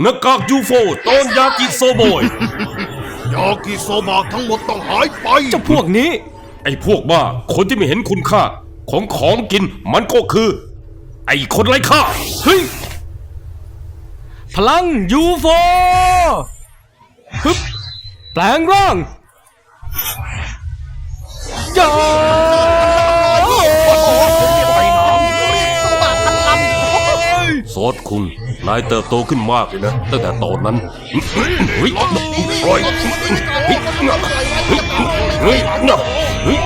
หน้ากากยูโฟตอนยากิโซโบย ยากิโซบะทั้งหมดต้องหายไปเจ้าพวกนี้ ไอ้พวกบ้า คนที่ไม่เห็นคุณค่า ของของกินมันก็คือ ไอ้คนไร้ค่า เฮ้ย พลังยูโฟฮึบแปลงร่างยา คุณ นายเติบโตขึ้นมากเลยนะ ตั้งแต่ตอนนั้นเฮ้ยโอ้ยเฮ้ยเฮ้ยเฮ้ยอะเฮ้ย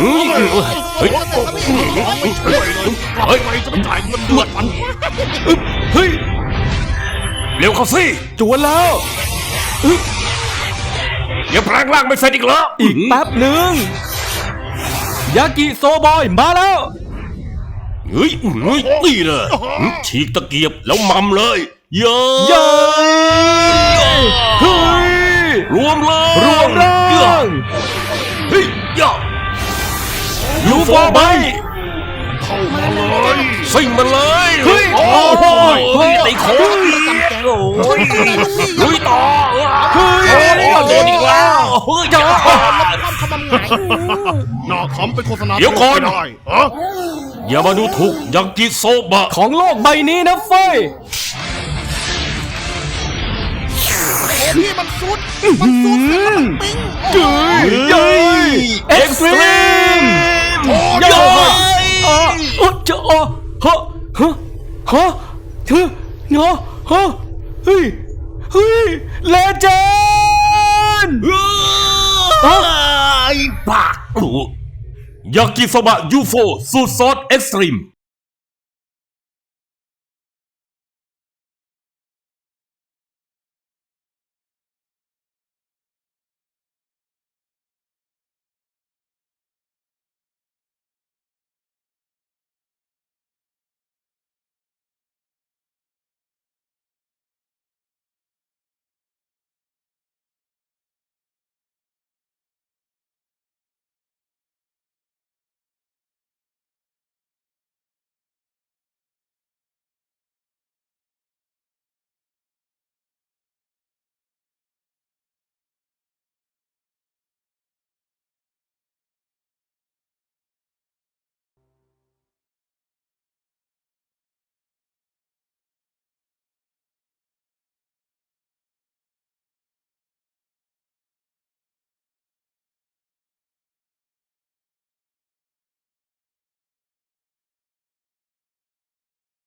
เฮ้ยเฮ้ยเฮ้ยไปจะไปจ่ายเงินเดือนมันเฮ้ยเร็วเข้าสิจวนแล้วอย่าแปลงร่างไม่เสร็จอีกแล้วอีกแป๊บหนึ่ง ยากิโซบอยมาแล้ว เฮ้ยเฮ้ยนี่เลยฉีกตะเกียบแล้วมัมเลยเย้เย้เฮ้ยรวมเลยรวมร่างเฮ้ยย่ายูโฟไปเข้ามาเลยซิ่งมันเลยเฮ้ยโอ้โหตีโค้งโอ้ยลุยต่อเฮ้ยโดนอีกแล้วเฮ้ยจ้าหน้า คำเป็นโฆษณาเดี๋ยวก่อน ไม่ได้ฮะอย่ามาดูถูกยังกิโซบะ ของโลกใบนี้นะเฟยนี่มันสุด มันสุดแล้วมันปิ้งเย้ยเย้ย เอ็กซ์ตรีมเย้ยอะเออจะอะฮะฮะฮะเฮ้ยเนาะฮะเฮ้ยเฮ้ยเลเจนด์ไอ้ปาก ยากิโซบะยูโฟสูตรซอสเอ็กซ์ตรีม